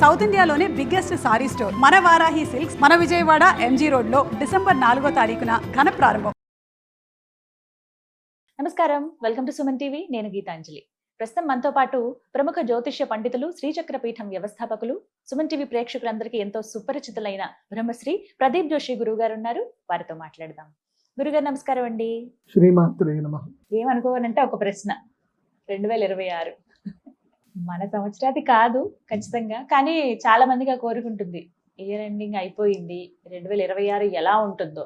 South ఇండియాలోనే biggest sorry store. మన Varahi silks మన విజయవాడ ఎంజీ రోడ్లో డిసెంబర్ నాలుగో తారీఖున ఘన ప్రారంభం. నమస్కారం. Welcome to Suman TV. నేను గీతాంజలి. ప్రస్తుతం మనతో పాటు ప్రముఖ జ్యోతిష్య పండితులు శ్రీచక్ర పీఠం వ్యవస్థాపకులు సుమన్ టీవీ ప్రేక్షకులందరికీ ఎంతో సుపరిచితులైన బ్రహ్మశ్రీ ప్రదీప్ జోషి గురువు గారు ఉన్నారు. వారితో మాట్లాడదాం. గురుగారు నమస్కారం అండి. శ్రీమాత్రే నమ. ఏమనుకోవాలంటే ఒక ప్రశ్న. రెండు వేల ఇరవై ఆరు. మన సంవత్సరాది కాదు ఖచ్చితంగా. కానీ చాలా మందిగా కోరుకుంటుంది ఇయర్ ఎండింగ్ అయిపోయింది. రెండు వేల ఇరవై ఆరు ఎలా ఉంటుందో.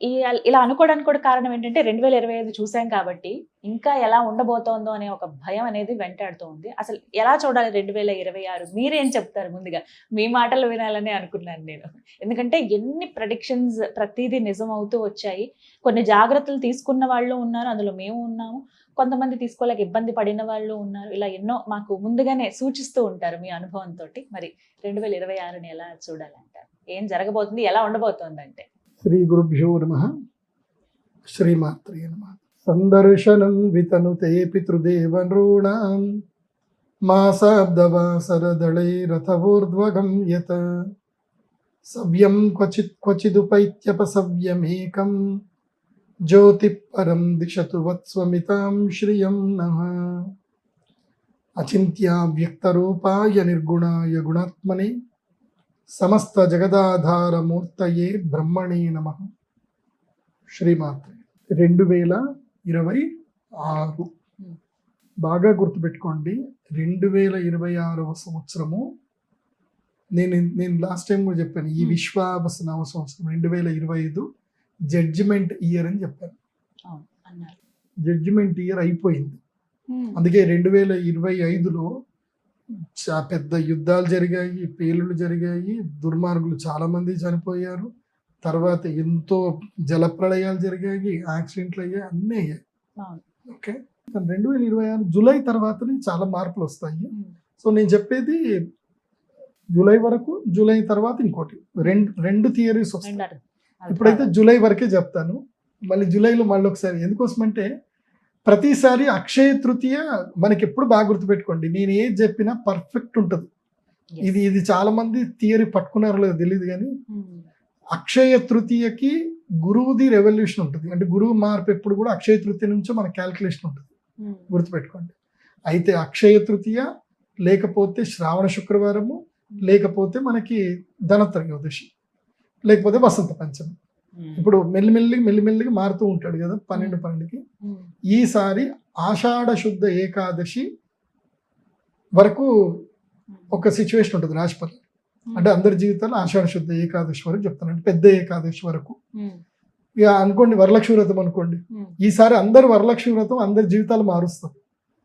ఈ ఇలా అనుకోవడానికి కూడా కారణం ఏంటంటే రెండు వేల ఇరవై ఐదు చూసాం కాబట్టి ఇంకా ఎలా ఉండబోతోందో అనే ఒక భయం అనేది వెంటాడుతూ ఉంది. అసలు ఎలా చూడాలి రెండు వేల ఇరవై ఆరు? మీరేం చెప్తారు ముందుగా? మీ మాటలు వినాలని అనుకున్నాను నేను. ఎందుకంటే ఎన్ని ప్రొడిక్షన్స్ ప్రతిదీ నిజం అవుతూ వచ్చాయి. కొన్ని జాగ్రత్తలు తీసుకున్న వాళ్ళు ఉన్నారు అందులో మేము ఉన్నాము. కొంతమంది తీసుకోలేక ఇబ్బంది పడిన వాళ్ళు ఉన్నారు. ఇలా ఎన్నో మాకు ముందుగానే సూచిస్తూ ఉంటారు మీ అనుభవంతో మరి రెండు వేల ఇరవై ఆరుని ఎలా చూడాలంటారు? ఏం జరగబోతుంది? ఎలా ఉండబోతుంది అంటే శ్రీ గురుభ్యో నమ. శ్రీమాత్రే నమ. సందర్శనం వితనుతే పితృదేవనృణాం. మాసాబ్దవాసరదళైరథవోర్ధ్వగం యత. సవ్యం క్వచిత్ క్వచిదుపైత్యపసవ్యమేకం జ్యోతి పరం దిశతు వత్స్వమితాం శ్రియం అచింత్యా వ్యక్త రూపాయ నిర్గుణాయ గుణాత్మనే సమస్త జగదాధారమూర్తయే బ్రహ్మణే నమ శ్రీమాత్రే రెండు వేల ఇరవై ఆరు బాగా గుర్తుపెట్టుకోండి రెండు వేల ఇరవై ఆరవ సంవత్సరము నేను నేను లాస్ట్ టైం కూడా చెప్పాను ఈ Hmm. విశ్వావసనామ సంవత్సరం రెండు వేల ఇరవై ఐదు జడ్జిమెంట్ ఇయర్ అని అన్నారు. జడ్జిమెంట్ ఇయర్ అయిపోయింది. అందుకే రెండు వేల ఇరవై ఐదులో చా పెద్ద యుద్ధాలు జరిగాయి పేలుళ్ళు జరిగాయి దుర్మార్గులు చాలా మంది చనిపోయారు. తర్వాత ఎంతో జలప్రళయాలు జరిగాయి యాక్సిడెంట్లు అయ్యాయి అన్నీ అయ్యాయి. ఓకే. రెండు వేల ఇరవై ఆరు జూలై తర్వాతనే చాలా మార్పులు వస్తాయి. సో నేను చెప్పేది జూలై వరకు జూలై తర్వాత ఇంకోటి. రెండు రెండు థియరీస్ వస్తాయి. ఇప్పుడైతే జూలై వరకే చెప్తాను. మళ్ళీ జూలైలో మళ్ళీ ఒకసారి. ఎందుకోసమంటే ప్రతిసారి అక్షయ తృతీయ మనకి ఎప్పుడు బాగా గుర్తుపెట్టుకోండి. నేను ఏది చెప్పినా పర్ఫెక్ట్ ఉంటుంది. ఇది ఇది చాలా మంది థియరీ పట్టుకున్నారో లేదో తెలియదు కానీ ఉమ్. అక్షయ తృతీయకి గురువుది రెవల్యూషన్ ఉంటుంది. అంటే గురువు మార్పు ఎప్పుడు కూడా అక్షయ తృతీయ నుంచో మన క్యాల్కులేషన్ ఉంటుంది. ఉమ్. గుర్తుపెట్టుకోండి. అయితే అక్షయ తృతీయ లేకపోతే శ్రావణ శుక్రవారము లేకపోతే మనకి ధనత్రయోదశి. లేకపోతే వసంత పంచమి. ఇప్పుడు మెల్లిమెల్లిగా మెల్లిమెల్లిగా మారుతూ ఉంటాడు కదా పన్నెండు పన్నెండుకి. ఈసారి ఆషాఢ శుద్ధ ఏకాదశి వరకు ఒక సిచ్యువేషన్ ఉంటుంది రాశిపతి అంటే అందరి జీవితాల్లో ఆషాఢ శుద్ధ ఏకాదశి వరకు చెప్తాను అంటే పెద్ద ఏకాదశి వరకు. ఇక అనుకోండి వరలక్ష్మి వ్రతం అనుకోండి. ఈసారి అందరు వరలక్ష్మి వ్రతం అందరి జీవితాలు మారుస్తారు.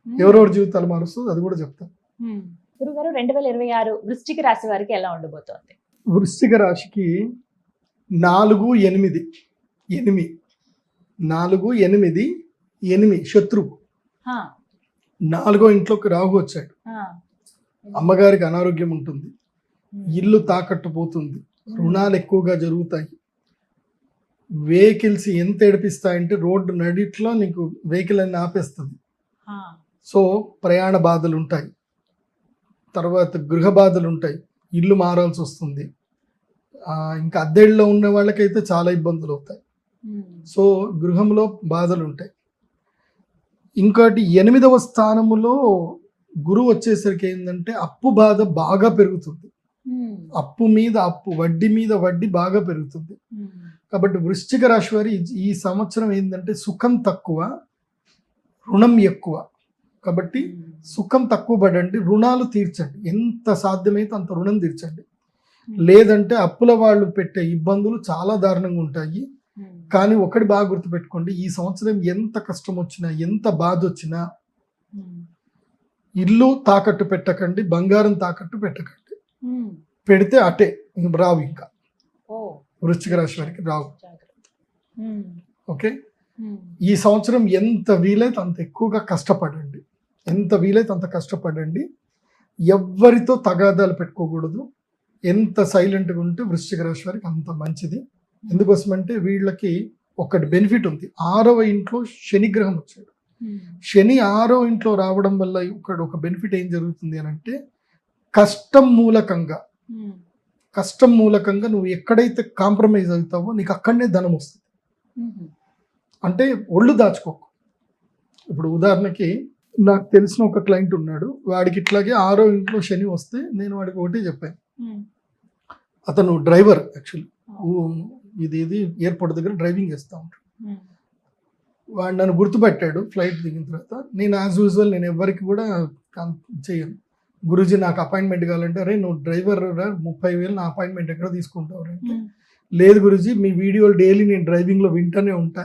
ఎవరెవరి జీవితాలు మారుస్తుంది అది కూడా చెప్తాను. గురుగారు రెండు వేల ఇరవై ఆరు వృశ్చిక రాశి వారికి ఎలా ఉండబోతోంది వృశ్చిక రాశికి నాలుగు ఎనిమిది ఎనిమిది నాలుగు ఎనిమిది ఎనిమిది శత్రువు. నాలుగో ఇంట్లోకి రాహు వచ్చాడు. అమ్మగారికి అనారోగ్యం ఉంటుంది. ఇల్లు తాకట్టు పోతుంది రుణాలు ఎక్కువగా జరుగుతాయి వెహికల్స్ ఎంత ఏడిపిస్తాయంటే రోడ్డు నడిట్లో నీకు వెహికల్ అన్ని ఆపేస్తుంది. సో ప్రయాణ బాధలు ఉంటాయి తర్వాత గృహ బాధలు ఉంటాయి ఇల్లు మారాల్సి వస్తుంది ఇంకా అద్దెళ్ళలో ఉన్న వాళ్ళకైతే చాలా ఇబ్బందులు అవుతాయి ఉమ్. సో గృహంలో బాధలు ఉంటాయి ఇంకోటి ఎనిమిదవ స్థానములో గురువు వచ్చేసరికి ఏంటంటే అప్పు బాధ బాగా పెరుగుతుంది ఉమ్. అప్పు మీద అప్పు వడ్డీ మీద వడ్డీ బాగా పెరుగుతుంది ఉమ్. కాబట్టి వృశ్చిక రాశి వారి ఈ- ఈ సంవత్సరం ఏంటంటే సుఖం తక్కువ రుణం ఎక్కువ కాబట్టి. సుఖం తక్కువ పడండి రుణాలు తీర్చండి ఎంత సాధ్యమైతే అంత రుణం తీర్చండి లేదంటే అప్పుల వాళ్ళు పెట్టే ఇబ్బందులు చాలా దారుణంగా ఉంటాయి. కానీ ఒకటి బాగా గుర్తుపెట్టుకోండి ఈ సంవత్సరం ఎంత కష్టం వచ్చినా ఎంత బాధ వచ్చినా. ఇల్లు తాకట్టు పెట్టకండి బంగారం తాకట్టు పెట్టకండి. పెడితే అటే రావు ఇంకా వృశ్చిక రాశి వారికి రావు. ఓకే. ఈ సంవత్సరం ఎంత వీలైతే అంత ఎక్కువగా కష్టపడండి ఎంత వీలైతే అంత కష్టపడండి. ఎవ్వరితో తగాదాలు పెట్టుకోకూడదు. ఎంత సైలెంట్గా ఉంటే వృశ్చిక రాశి వారికి అంత మంచిది. ఎందుకోసమంటే వీళ్ళకి ఒకటి బెనిఫిట్ ఉంది. ఆరవ ఇంట్లో శని గ్రహం వచ్చాడు. శని ఆరో ఇంట్లో రావడం వల్ల ఇక్కడ ఒక బెనిఫిట్ ఏం జరుగుతుంది అని అంటే కష్టం మూలకంగా. కష్టం మూలకంగా నువ్వు ఎక్కడైతే కాంప్రమైజ్ అవుతావో నీకు అక్కడనే ధనం వస్తుంది. అంటే ఒళ్ళు దాచుకోకు. ఇప్పుడు ఉదాహరణకి నాకు తెలిసిన ఒక క్లయింట్ ఉన్నాడు. వాడికి ఇట్లాగే ఆరో ఇంట్లో శని వస్తే నేను వాడికి ఒకటే చెప్పాను. అతను డ్రైవర్ యాక్చువల్లీ ఇది ఇది ఎయిర్పోర్ట్ దగ్గర డ్రైవింగ్ చేస్తూ ఉంటాడు. వాడు నన్ను గుర్తుపెట్టాడు ఫ్లైట్ దిగిన తర్వాత. నేను యాజ్ యూజువల్ నేను ఎవరికి కూడా చేయను. గురూజీ నాకు అపాయింట్మెంట్ కావాలంటే అరే నువ్వు డ్రైవర్ ముప్పై వేలు నా అపాయింట్మెంట్ ఎక్కడ తీసుకుంటావు అంటే లేదు గురూజీ మీ వీడియోలు డైలీ నేను డ్రైవింగ్లో వింటూనే ఉంటా.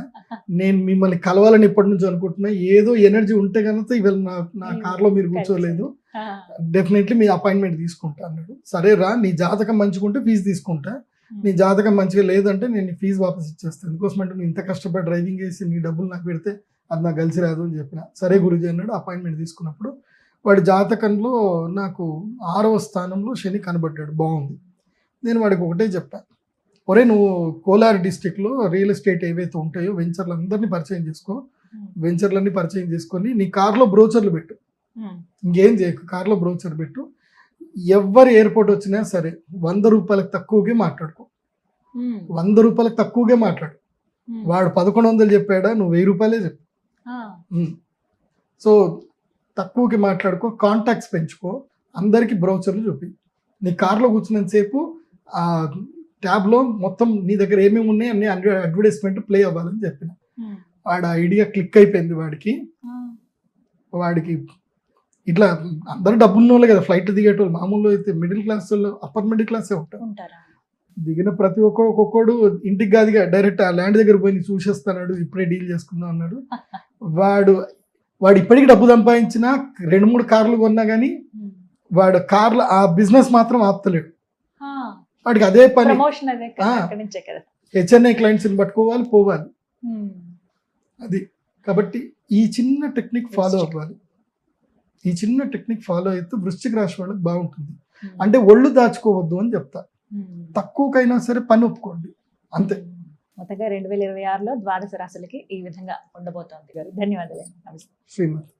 నేను మిమ్మల్ని కలవాలని ఇప్పటి నుంచి అనుకుంటున్నా. ఏదో ఎనర్జీ ఉంటే కనుక ఇవాళ నా నా కార్లో మీరు కూర్చోలేదు. డెఫినెట్లీ మీ అపాయింట్మెంట్ తీసుకుంటా అన్నాడు. సరే రా నీ జాతకం మంచిగుంటే ఫీజు తీసుకుంటా. నీ జాతకం మంచిగా లేదంటే నేను నీ ఫీజు వాపస్ ఇచ్చేస్తాను. ఎందుకోసమంటే నువ్వు ఇంత కష్టపడి డ్రైవింగ్ చేసి నీ డబ్బులు నాకు పెడితే అది నాకు కలిసి రాదు అని చెప్పిన. సరే గురుజీ అన్నాడు అపాయింట్మెంట్ తీసుకున్నప్పుడు వాడి జాతకంలో నాకు ఆరవ స్థానంలో శని కనబడ్డాడు. బాగుంది. నేను వాడికి ఒకటే చెప్పాను ఒరే నువ్వు కోలార్ డిస్టిక్లో రియల్ ఎస్టేట్ ఏవైతే ఉంటాయో వెంచర్లు అందరినీ పరిచయం చేసుకో. ఉమ్, వెంచర్లన్నీ పరిచయం చేసుకొని నీ కార్లో బ్రోచర్లు పెట్టు. ఉమ్, ఇంకేం చేయకు కార్లో బ్రౌచర్ పెట్టు. ఎవరు ఎయిర్పోర్ట్ వచ్చినా సరే వంద రూపాయలకు తక్కువగా మాట్లాడుకో. ఉమ్, వంద రూపాయలకు తక్కువగా మాట్లాడు. వాడు పదకొండు వందలు చెప్పాడా నువ్వు వెయ్యి రూపాయలే చెప్పు. సో తక్కువకి మాట్లాడుకో కాంటాక్ట్స్ పెంచుకో అందరికి బ్రౌచర్లు చూపి. నీ కార్లో కూర్చున్నంతసేపు ఆ ట్యాబ్లో మొత్తం నీ దగ్గర ఏమేమి ఉన్నాయి అన్ని అడ్వర్టైజ్మెంట్ ప్లే అవ్వాలని చెప్పిన. ఉమ్, వాడు ఐడియా క్లిక్ అయిపోయింది వాడికి. వాడికి ఇట్లా అందరూ డబ్బున్న వాళ్ళే కదా ఫ్లైట్ దిగేటోళ్ళు. మామూలు అయితే మిడిల్ క్లాస్ వాళ్ళు అప్పర్ మిడిల్ క్లాసే ఉంటారు. దిగిన ప్రతి ఒక్కడు ఒక్కొక్కడు ఇంటికి కాదుగా డైరెక్ట్ ఆ ల్యాండ్ దగ్గర పోయి చూసేస్తాడు ఇప్పుడే డీల్ చేసుకుందాం అన్నాడు. వాడు వాడు ఇప్పటికి డబ్బు సంపాదించినా రెండు మూడు కార్లు కొన్నా కానీ ఉమ్, వాడు కార్లు ఆ బిజినెస్ మాత్రం ఆపుతలేడు. వాడికి అదే పని. హెచ్ఎన్ఐ క్లయింట్స్ని పట్టుకోవాలి పోవాలి. అది. కాబట్టి ఈ చిన్న టెక్నిక్ ఫాలో అవ్వాలి. ఈ చిన్న టెక్నిక్ ఫాలో అయితే వృశ్చిక రాశి వాళ్ళకి బాగుంటుంది. అంటే ఒళ్ళు దాచుకోవద్దు అని చెప్తా. తక్కువకైనా సరే పని ఒప్పుకోండి. అంతే. మొత్తంగా రెండు వేల ఇరవై ఆరులో ద్వాదశ రాశులకి ఈ విధంగా ఉండబోతోంది గారు. ధన్యవాదాలు నమస్తే. శ్రీమతి.